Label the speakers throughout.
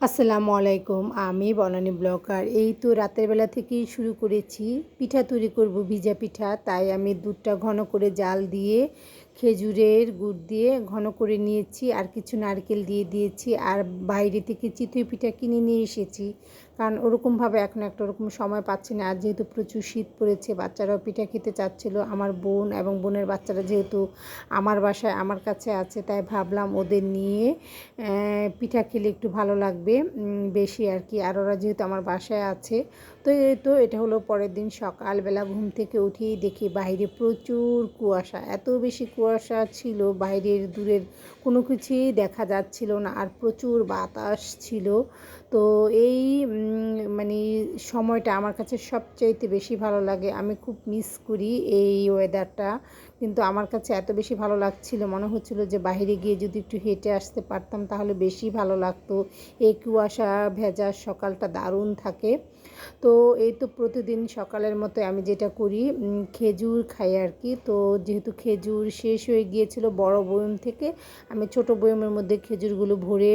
Speaker 1: আসসালামু আলাইকুম, আমি বনানী ব্লকার এই তো রাতের বেলা থেকেই শুরু করেছি। পিঠা তৈরি করব, ভিজা পিঠা। তাই আমি দুধটা ঘন করে জাল দিয়ে, খেজুরের গুড় দিয়ে ঘন করে নিয়েছি। আর কিছু নারকেল দিয়ে দিয়েছি। আর বাইরে থেকে চিতই পিঠা কিনে নিয়ে এসেছি। কারণ ওরকমভাবে এখন একটা ওরকম সময় পাচ্ছি না। আর যেহেতু প্রচুর শীত পড়েছে, বাচ্চারাও পিঠা খেতে চাচ্ছিল, আমার বোন এবং বোনের বাচ্চারা যেহেতু আমার বাসায়, আমার কাছে আছে, তাই ভাবলাম ওদের নিয়ে পিঠা খেলে একটু ভালো লাগবে বেশি আর কি। আর ওরা যেহেতু আমার বাসায় আছে, তো এই তো এটা হলো পরের দিন সকালবেলা ঘুম থেকে উঠেই দেখি বাইরে প্রচুর কুয়াশা। এত বেশি কুয়াশা ছিল, বাইরের দূরের কোনো কিছুই দেখা যাচ্ছিল না। আর প্রচুর বাতাস ছিল তো এই মানে সময়টা আমার কাছে সবচাইতে বেশি ভালো লাগে। আমি খুব মিস করি এই ওয়েদারটা কিন্তু আমার কাছে এত বেশি ভালো লাগছিল, মনে হচ্ছিল যে বাইরে গিয়ে যদি একটু হেঁটে আসতে পারতাম তাহলে বেশি ভালো লাগতো। এই কুয়াশা, ভেজা, সকালটা দারুণ থাকে। তো এই তো প্রতিদিন সকালের মতো আমি যেটা করি খেজুর খাই আর কি। তো যেহেতু খেজুর শেষ হয়ে গিয়েছিল বড় বয়ম থেকে, আমি ছোট বয়মের মধ্যে খেজুরগুলো ভরে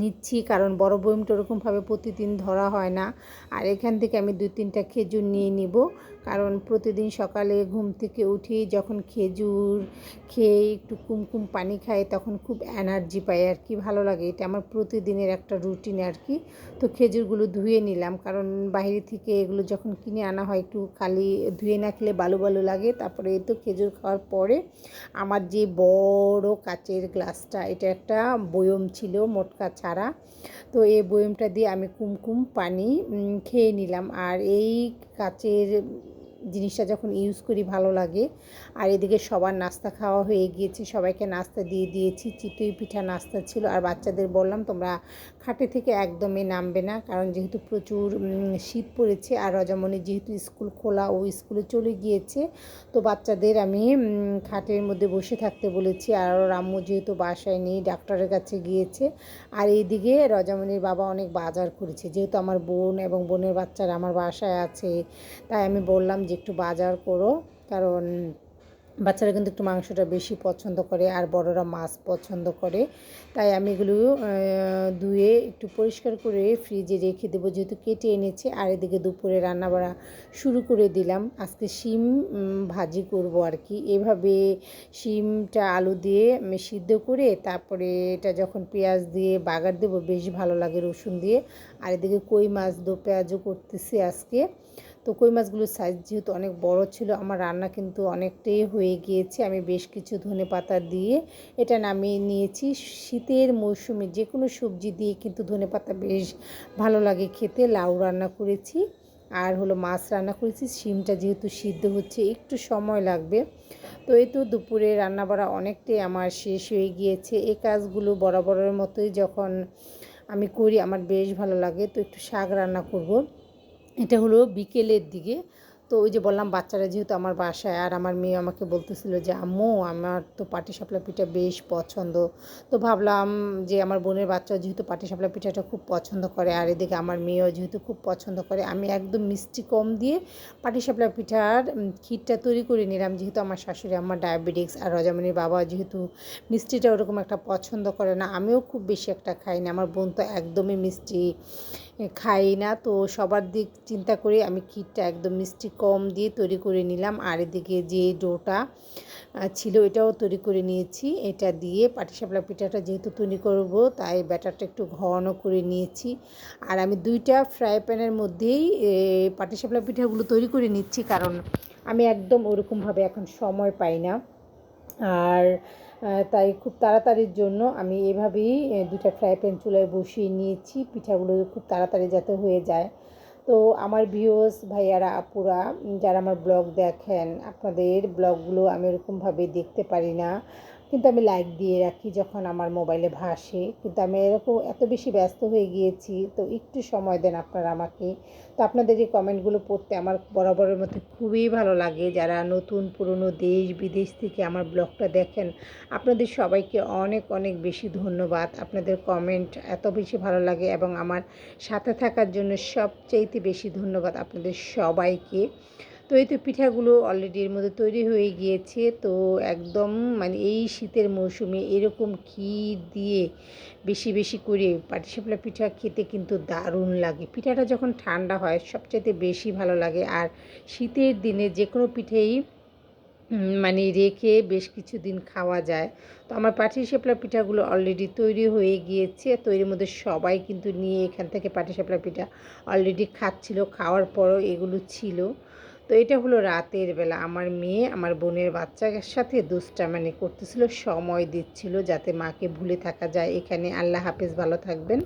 Speaker 1: নিচ্ছি, কারণ বড় বয়মটা ওরকমভাবে প্রতিদিন ধরা হয় না। আর এখান থেকে আমি দু তিনটা খেজুর নিয়ে নিব। কারণ প্রতিদিন সকালে ঘুম থেকে উঠি যখন খেজুর খেয়ে একটু কুমকুম পানি খাই তখন খুব এনার্জি পাই আর কি, ভালো লাগে। এটা আমার প্রতিদিনের একটা রুটিন আর কি। তো খেজুরগুলো ধুয়ে নিলাম কারণ বাইরে থেকে এগুলো যখন কিনে আনা হয় একটু খালি ধুয়ে না খেলে বালু বালু লাগে। তারপরে তো খেজুর খাওয়ার পরে আমার যে বড় কাচের গ্লাসটা, এটা একটা বয়ম ছিল মোটকা ছাড়া। তো এই বয়মটা দিয়ে আমি কুমকুম পানি খেয়ে নিলাম। আর এই কাচের জিনিসটা যখন ইউজ করি ভালো লাগে। আর এদিকে সবার নাস্তা খাওয়া হয়ে গিয়েছে, সবাইকে নাস্তা দিয়ে দিয়েছি, চিতই পিঠা নাস্তা ছিল। আর বাচ্চাদের বললাম, তোমরা খাটে থেকে একদমই নামবে না, কারণ যেহেতু প্রচুর শীত পড়েছে আর রজামণি যেহেতু স্কুল খোলা, ও স্কুলে চলে গিয়েছে। তো বাচ্চাদের আমি খাটের মধ্যে বসে থাকতে বলেছি। আর রাম্মু যেহেতু বাসায় নেই, ডাক্তারের কাছে গিয়েছে। আর এইদিকে রজামণির বাবা অনেক বাজার করেছে। যেহেতু আমার বোন এবং বোনের বাচ্চারা আমার বাসায় আছে, তাই আমি বললাম যে একটু বাজার করো। কারণ বাচ্চারা কিন্তু একটু মাংসটা বেশি পছন্দ করে আর বড়রা মাছ পছন্দ করে। তাই আমি এগুলো ধুয়ে একটু পরিষ্কার করে ফ্রিজে রেখে দেবো যেহেতু কেটে এনেছে। আর এদিকে দুপুরে রান্না বাড়া শুরু করে দিলাম। আজকে শিম ভাজি করব আর কি। এভাবে শিমটা আলু দিয়ে সিদ্ধ করে তারপরে এটা যখন পেঁয়াজ দিয়ে বাগার দেবো, বেশ ভালো লাগে রসুন দিয়ে। আর এদিকে কই মাছ দো, পেঁয়াজও করতেছি আজকে। তো কই মাছগুলোর সাইজ যেহেতু অনেক বড় ছিল, আমার রান্না কিন্তু অনেকটাই হয়ে গিয়েছে। আমি বেশ কিছু ধনে পাতা দিয়ে এটা নামিয়ে নিয়েছি। শীতের মৌসুমে যে কোনো সবজি দিয়ে কিন্তু ধনে পাতা বেশ ভালো লাগে খেতে। লাউ রান্না করেছি আর হলো মাছ রান্না করেছি। শিমটা যেহেতু সিদ্ধ হচ্ছে, একটু সময় লাগবে। তো এই তো দুপুরে রান্না বাড়া অনেকটাই আমার শেষ হয়ে গিয়েছে। এই কাজগুলো বরাবরের মতোই যখন আমি করি, আমার বেশ ভালো লাগে। তো একটু শাক রান্না করব। এটা হলো বিকেলের দিকে। তো ওই যে বললাম, বাচ্চারা যেহেতু আমার বাসায়, আর আমার মেয়ে আমাকে বলতেছিল যে, আম্মু, আমার তো পাটি সাপলা পিঠা বেশ পছন্দ। তো ভাবলাম যে, আমার বোনের বাচ্চা যেহেতু পাটি সাপলা পিঠাটা খুব পছন্দ করে, আর এদিকে আমার মেয়েও যেহেতু খুব পছন্দ করে, আমি একদম মিষ্টি কম দিয়ে পাটি সাপলা পিঠার ক্ষীরটা তৈরি করে নিলাম। যেহেতু আমার শাশুড়ি আমার ডায়াবেটিক্স, আর রজামণির বাবা যেহেতু মিষ্টিটা ওরকম একটা পছন্দ করে না, আমিও খুব বেশি একটা খাই না। আমার বোন তো একদমই মিষ্টি খাই না। তো সবার দিক চিন্তা করে আমি ক্ষীরটা একদম মিষ্টি কম দিয়ে তৈরি করে নিলাম। আর এদিকে যে ডোটা ছিল এটাও তৈরি করে নিয়েছি। এটা দিয়ে পাটিসাপলা পিঠাটা যেহেতু তৈরি করব, তাই ব্যাটারটা একটু ঘন করে নিয়েছি। আর আমি দুইটা ফ্রাই প্যানের মধ্যেই পাটিসাপলা পিঠাগুলো তৈরি করে নিচ্ছি। কারণ আমি একদম ওরকমভাবে এখন সময় পাই না। আর তাই খুব তাড়াতাড়ির জন্য আমি এভাবেই দুটা ফ্রাই প্যান চুলায় বসিয়ে নিয়েছি। পিঠাগুলো খুব তাড়াতাড়ি যাতে হয়ে যায়। তো আমার ভিউস ভাইয়ারা, আপুরা, যারা আমার ব্লগ দেখেন, আপনাদের ব্লগগুলো আমি এরকমভাবে দেখতে পারি না। কিন্তু আমি লাইক দিয়ে রাখি যখন আমার মোবাইলে ভাসে। কিন্তু আমি এরকম এত বেশি ব্যস্ত হয়ে গিয়েছি, তো একটু সময় দেন আপনারা আমাকে। তো আপনাদের এই কমেন্টগুলো পড়তে আমার বরাবরের মধ্যে খুবই ভালো লাগে। যারা নতুন, পুরনো দেশ, বিদেশ থেকে আমার ব্লগটা দেখেন, আপনাদের সবাইকে অনেক অনেক বেশি ধন্যবাদ। আপনাদের কমেন্ট এত বেশি ভালো লাগে এবং আমার সাথে থাকার জন্য সবচাইতে বেশি ধন্যবাদ আপনাদের সবাইকে। তো এই তো পিঠাগুলো অলরেডি এর মধ্যে তৈরি হয়ে গিয়েছে। তো একদম মানে এই শীতের মৌসুমে এরকম ক্ষীর দিয়ে বেশি বেশি করে পাটিসাপলা পিঠা খেতে কিন্তু দারুণ লাগে। পিঠাটা যখন ঠান্ডা হয়, সবচাইতে বেশি ভালো লাগে। আর শীতের দিনে যে কোনো পিঠেই মানে রেখে বেশ কিছু দিন খাওয়া যায়। তো আমার পাটিসাপলা পিঠাগুলো অলরেডি তৈরি হয়ে গিয়েছে। তো এর মধ্যে সবাই কিন্তু নিয়ে এখান থেকে পাটিসাপলা পিঠা অলরেডি খাচ্ছিল। খাওয়ার পরও এগুলো ছিল। তো এটা হলো রাতের বেলা। আমার মেয়ে আমার বোনের বাচ্চার সাথে দুষ্টামানি করতেছিল, সময় দিচ্ছিল যাতে মাকে ভুলে থাকা যায়। এখানে আল্লাহ হাফেজ, ভালো থাকবেন।